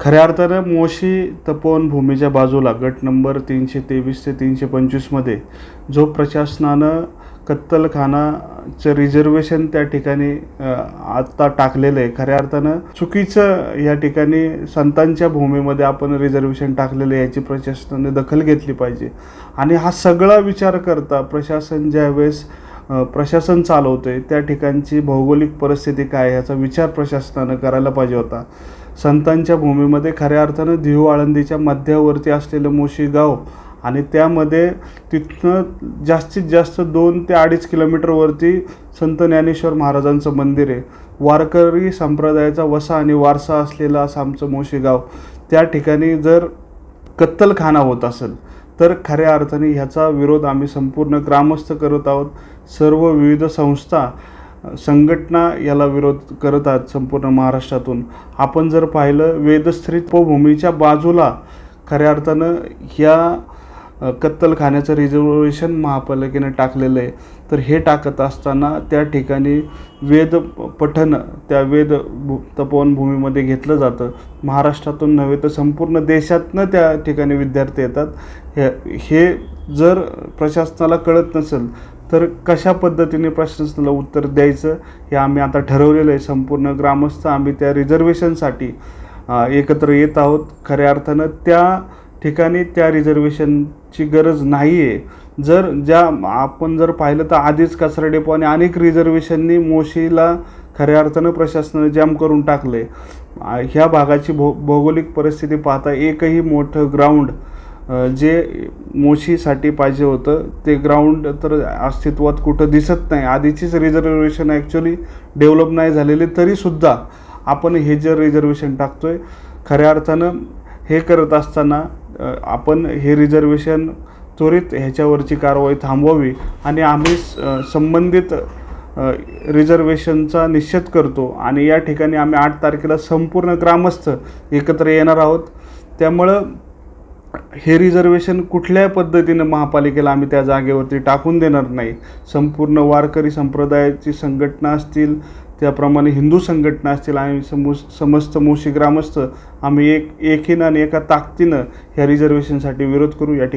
खऱ्या अर्थानं मोशी तपोवनभूमीच्या बाजूला गट नंबर तीनशे तेवीस ते तीनशे पंचवीसमध्ये जो प्रशासनानं कत्तलखानाचं रिझर्वेशन त्या ठिकाणी आत्ता टाकलेलं आहे. खऱ्या अर्थानं चुकीचं या ठिकाणी संतांच्या भूमीमध्ये आपण रिझर्वेशन टाकलेलं आहे याची प्रशासनाने दखल घेतली पाहिजे. आणि हा सगळा विचार करता प्रशासन ज्यावेळेस प्रशासन चालवतं आहे त्या ठिकाणची भौगोलिक परिस्थिती काय ह्याचा विचार प्रशासनानं करायला पाहिजे होता. संतांच्या भूमीमध्ये खऱ्या अर्थानं दिहू आळंदीच्या मध्यावरती असलेलं मोशी गाव आणि त्यामध्ये तिथनं जास्तीत जास्त दोन ते अडीच किलोमीटरवरती संत ज्ञानेश्वर महाराजांचं मंदिर आहे. वारकरी संप्रदायाचा वसा आणि वारसा असलेला असं आमचं मोशी गाव त्या ठिकाणी जर कत्तलखाना होत असेल तर खऱ्या अर्थाने ह्याचा विरोध आम्ही संपूर्ण ग्रामस्थ करत आहोत. सर्व विविध संस्था संघटना याला विरोध करत आहेत संपूर्ण महाराष्ट्रातून. आपण जर पाहिलं वेदस्त्री उपभूमीच्या बाजूला खऱ्या अर्थानं ह्या कत्तलखान्याचं रिझर्वेशन महापालिकेनं टाकलेलं आहे. तर हे टाकत असताना त्या ठिकाणी वेद पठन त्या वेद भू तपोवनभूमीमध्ये घेतलं जातं. महाराष्ट्रातून नव्हे तर संपूर्ण देशातनं त्या ठिकाणी विद्यार्थी येतात. हे हे जर प्रशासनाला कळत नसेल तर कशा पद्धतीने प्रशासनाला उत्तर द्यायचं हे आम्ही आता ठरवलेलं आहे. संपूर्ण ग्रामस्थ आम्ही त्या रिझर्वेशनसाठी एकत्र येत आहोत. खऱ्या अर्थानं त्या ठिकाणी त्या रिझर्वेशनची गरज नाही आहे जर ज्या आपण जर पाहिलं तर आधीच कचरा डेपो आणि अनेक रिझर्वेशननी मोशीला खऱ्या अर्थानं प्रशासनाने जॅम करून टाकले. ह्या भागाची भौ भौगोलिक परिस्थिती पाहता एकही मोठं ग्राउंड जे मोशीसाठी पाहिजे होतं ते ग्राउंड तर अस्तित्वात कुठं दिसत नाही. आधीचीच रिझर्वेशन ॲक्च्युली डेव्हलप नाही झालेली तरीसुद्धा आपण हे जे रिझर्वेशन टाकतो आहे खऱ्या अर्थानं हे करत असताना आपण हे रिझर्वेशन त्वरित ह्याच्यावरची कारवाई थांबवावी आणि आम्ही स- संबंधित रिझर्वेशनचा निश्चित करतो आणि या ठिकाणी आम्ही आठ तारखेला संपूर्ण ग्रामस्थ एकत्र येणार आहोत. त्यामुळं हे रिझर्वेशन कुठल्याही पद्धतीनं महापालिकेला आम्ही त्या जागेवरती टाकून देणार नाही. संपूर्ण वारकरी संप्रदायाची संघटना असतील त्याप्रमाणे हिंदू संघटना असतील आणि समू समस्त मुशी ग्रामस्थ आम्ही एक एकीनं आणि एका ताकदीनं ह्या रिझर्वेशनसाठी विरोध करू या ठिकाणी.